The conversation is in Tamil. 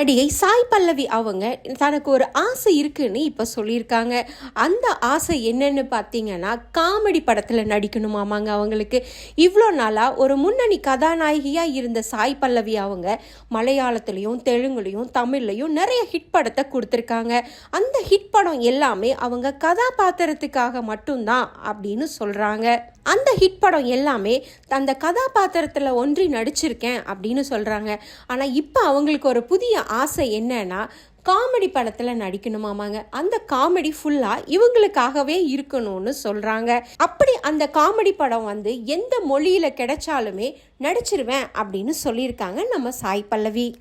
நடிகை சாய் பல்லவி அவங்க தனக்கு ஒரு ஆசை இருக்குன்னு இப்போ சொல்லியிருக்காங்க. அந்த ஆசை என்னன்னு பார்த்தீங்கன்னா காமெடி படத்தில் நடிக்கணுமாமாங்க அவங்களுக்கு. இவ்வளோ நாளாக ஒரு முன்னணி கதாநாயகியாக இருந்த சாய் பல்லவி அவங்க மலையாளத்துலேயும் தெலுங்குலேயும் தமிழ்லையும் நிறைய ஹிட் படத்தை கொடுத்துருக்காங்க. அந்த ஹிட் படம் எல்லாமே அவங்க கதாபாத்திரத்துக்காக மட்டும்தான் அப்படின்னு சொல்கிறாங்க அந்த ஹிட் படம் எல்லாமே அந்த கதாபாத்திரத்தில் ஒன்றி நடிச்சிருக்கேன் அப்படின்னு சொல்கிறாங்க ஆனால் இப்போ அவங்களுக்கு ஒரு புதிய ஆசை என்னன்னா காமெடி படத்தில் நடிக்கணுமாமாங்க. அந்த காமெடி ஃபுல்லாக இவங்களுக்காகவே இருக்கணும்னு சொல்கிறாங்க அப்படி அந்த காமெடி படம் வந்து எந்த மொழியில் கிடைச்சாலுமே நடிச்சிருவேன் அப்படின்னு சொல்லியிருக்காங்க நம்ம சாய் பல்லவி.